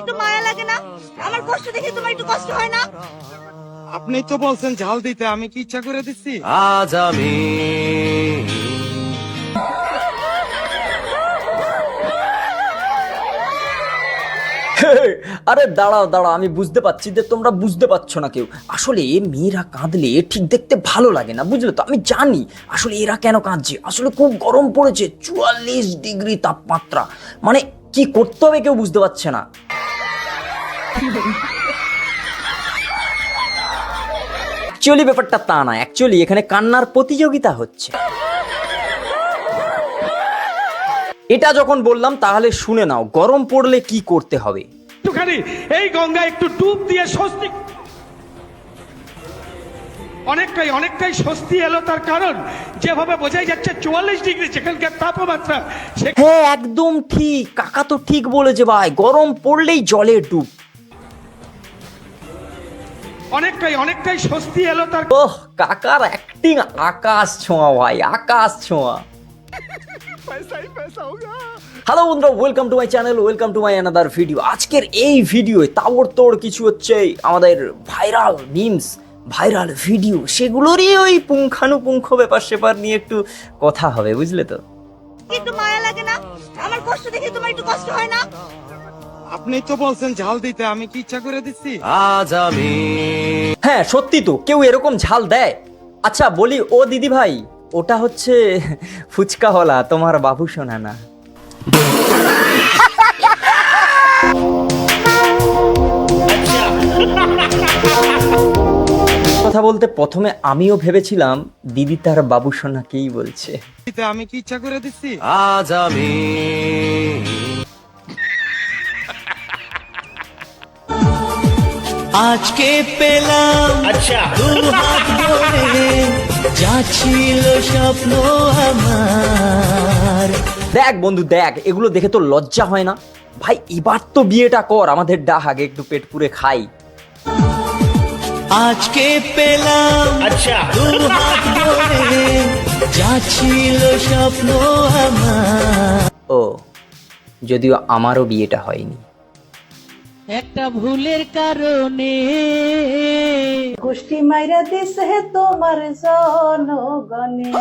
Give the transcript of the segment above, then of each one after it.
একটু মায়া লাগে না? আমার কষ্ট দেখে তোমার একটু কষ্ট হয় না? আপনি তো বলছেন ঝাল দিতে আমি কি ইচ্ছা করে দিচ্ছি? আজ আমি আরে দাঁড়াও দাঁড়াও আমি বুঝতে পারছি যে তোমরা বুঝতে পারছ না কেউ। আসলে মেয়েরা কাঁদলে ঠিক দেখতে ভালো লাগে না বুঝলে তো? আমি জানি আসলে এরা কেন কাঁদছে? আসলে খুব গরম পড়েছে চুয়াল্লিশ ডিগ্রি তাপমাত্রা। মানে কি করতে হবে কেউ বুঝতে পারছে না। অ্যাকচুয়ালি ব্যাপারটা তা না অ্যাকচুয়ালি এখানে কান্নার প্রতিযোগিতা হচ্ছে। এটা যখন বললাম তাহলে শুনে নাও গরম পড়লে কি করতে হবে? একটুখানি এই গঙ্গা একটু ডুব দিয়ে স্বস্তি অনেকটাই অনেকটাই স্বস্তি এলো তার কারণ যেভাবে বোঝাই যাচ্ছে চুয়াল্লিশ ডিগ্রি সেখানকার তাপমাত্রা হ্যাঁ একদম ঠিক। কাকা তো ঠিক বলেছে ভাই গরম পড়লেই জলে ডুব। অনেকটাই অনেকটাই স্বস্তি এলো তার ওহ কাকার অ্যাক্টিং আকাশ ছোঁয়া ভাই আকাশ ছোঁয়া। হ্যালো বন্ধুরা welcome to my channel welcome to my another video আজকের এই ভিডিওয়ে তাবড়তোড় কিছু হচ্ছে আমাদের ভাইরাল মিমস ভাইরাল ভিডিও সেগুলোরই ওই পুঙ্খানুপুঙ্খ ব্যাপার সেপার নিয়ে একটু কথা হবে বুঝলে তো? একটু মায়া লাগে না? আমার কষ্ট দেখে তোমার একটু কষ্ট হয় না? আপনি তো বলছেন ঝাল দিতে আমি কি ইচ্ছা করে দিচ্ছি? আজ আমি হ্যাঁ সত্যি তো কেউ এরকম ঝাল দেয়? আচ্ছা বলি ও দিদি ভাই ওটা হচ্ছে ফুচকা হলা তোমার বাবু শোনা না। কথা বলতে প্রথমে আমিও ভেবেছিলাম দিদি তার বাবু সোনাকেই বলছে। দিতে আমি কি ইচ্ছা করে দিচ্ছি? আজ আমি আজকে পেলাম আচ্ছা। দু হাত ভরে যা ছিল স্বপ্ন আমার। দেখ বন্ধু দেখ এগুলো দেখে তো লজ্জা হয় না? ভাই এবার তো বিয়েটা কর আমাদের ডাক আগে একটু পেট পুরে খাই। আজকে পেলাম আচ্ছা। দু হাত ভরে যা ছিল স্বপ্ন আমার। ও যদিও আমারও বিয়েটা হয়নি। একটা ভুলের কারণে। গোষ্ঠী মাইরা দিছে তোমার জনগণে।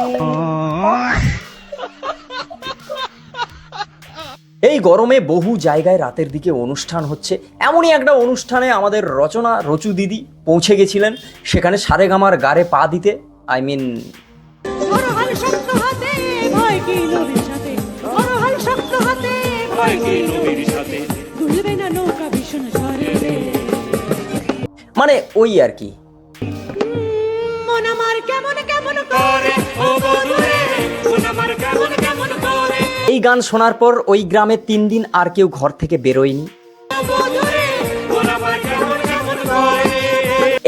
এই গরমে বহু জায়গায় রাতের দিকে অনুষ্ঠান হচ্ছে। এমনই একটা অনুষ্ঠানে আমাদের রচনা রচু দিদি পৌঁছে গেছিলেন সেখানে সারেগামার গারে পা দিতে। আই মিন অরহাল শক্ত হাতে ভয় কি নবীর সাথে? না নৌকা ভীষণ ঝড়ে মানে ওই আর কি। মন আমার কেমন কেমন করে? ও বধুরে মন আমার কেমন কেমন করে? এই গান শোনার পর ওই গ্রামে তিন দিন আর কেউ ঘর থেকে বেরোয়নি।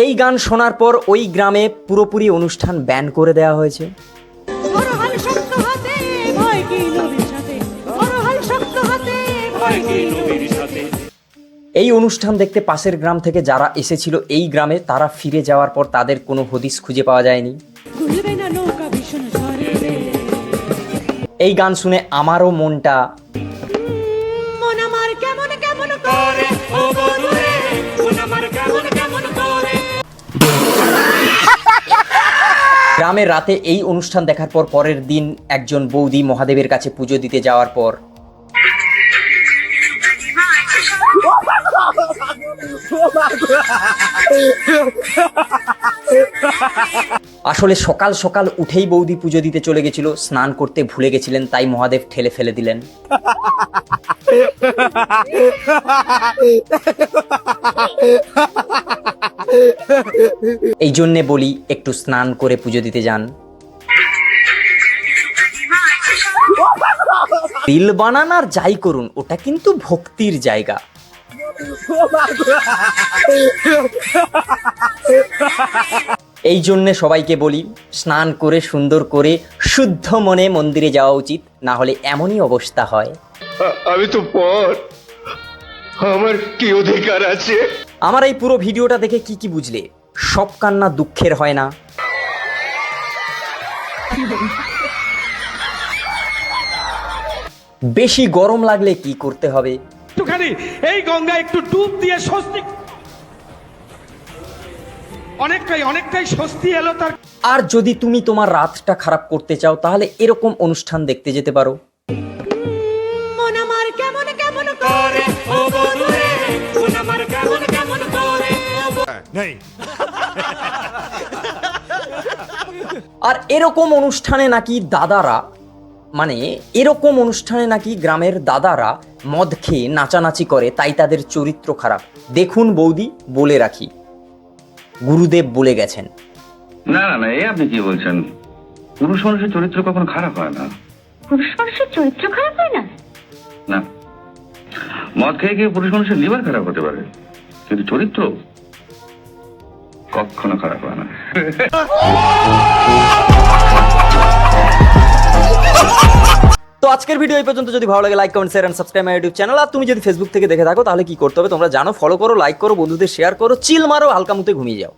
এই গান শোনার পর ওই গ্রামে পুরোপুরি অনুষ্ঠান ব্যান করে দেওয়া হয়েছে। ভয় কি এই অনুষ্ঠান দেখতে পাশের গ্রাম থেকে যারা এসেছিল এই গ্রামে তারা ফিরে যাওয়ার পর তাদের কোনো হদিস খুঁজে পাওয়া যায়নি। এই গান শুনে আমারও মনটা মন মন গ্রামের রাতে এই অনুষ্ঠান দেখার পর পরের দিন একজন বৌদি মহাদেবের কাছে পুজো দিতে যাওয়ার পর আসলে সকাল সকাল উঠেই বৌদি পুজো দিতে চলে গেছিল, স্নান করতে ভুলে গেছিলেন, তাই মহাদেব ঠেলে ফেলে দিলেন। এই জন্যে বলি, একটু স্নান করে পুজো দিতে যান। রিল বানান আর যাই করুন, ওটা কিন্তু ভক্তির জায়গা। এই জন্যে সবাইকে বলি স্নান করে সুন্দর করে শুদ্ধ মনে মন্দিরে যাওয়া উচিত না হলে এমনই অবস্থা হয়। আমি তো পর। আমার কি অধিকার আছে? আমার এই পুরো ভিডিওটা দেখে কি কি বুঝলে? সব কান্না দুঃখের হয় না। বেশি গরম লাগলে কি করতে হবে? একটুখানি এই গঙ্গা একটু ডুব দিয়ে স্বস্তি অনেকটাই অনেকটাই স্বস্তি এলো তার আর যদি তুমি তোমার রাতটা খারাপ করতে চাও তাহলে এরকম অনুষ্ঠান দেখতে যেতে পারো। আমার কেমন কেমন করে? ও বধু রে আমার কেমন কেমন করে? আর এরকম অনুষ্ঠানে নাকি দাদারা মানে এরকম অনুষ্ঠানে নাকি গ্রামের দাদারা মদ খেয়ে নাচানাচি করে তাই তাদের চরিত্র খারাপ। দেখুন বৌদি বলে রাখি। গুরুদেব বলে গেছেন। না না না এই আপনি কি বলছেন? পুরুষ মানুষের চরিত্র কখনো খারাপ হয় না? পুরুষ মানুষের চরিত্র খারাপ হয় না? না। মদ খেয়ে গিয়ে পুরুষ মানুষের লিভার খারাপ হতে পারে কিন্তু চরিত্র কখনো খারাপ হয় না। তো আজকের ভিডিও এই পর্যন্ত। যদি ভালো লাগে like comment share and subscribe my YouTube channel আর তুমি যদি ফেসবুক থেকে দেখে থাকো, তাহলে কি করতে হবে? তোমরা জানো ফলো করো লাইক করো, বন্ধুদের শেয়ার করো চিল মারো, হালকা মুতে ঘুমিয়ে যাও।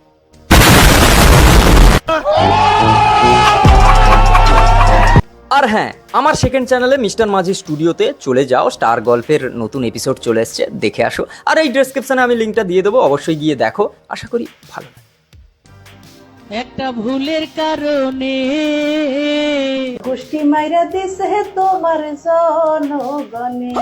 আর হ্যাঁ আমার সেকেন্ড চ্যানেলে মিস্টার মাঝি স্টুডিওতে চলে যাও। স্টার গল্পের নতুন এপিসোড চলে এসছে, দেখে আসো। আর এই ডেসক্রিপশনে আমি লিঙ্কটা দিয়ে দেবো, অবশ্যই গিয়ে দেখো। আশা করি ভালো। একটা ভুলের কারণে। গোষ্ঠী মাইরা দিছে তোমার জনগণে।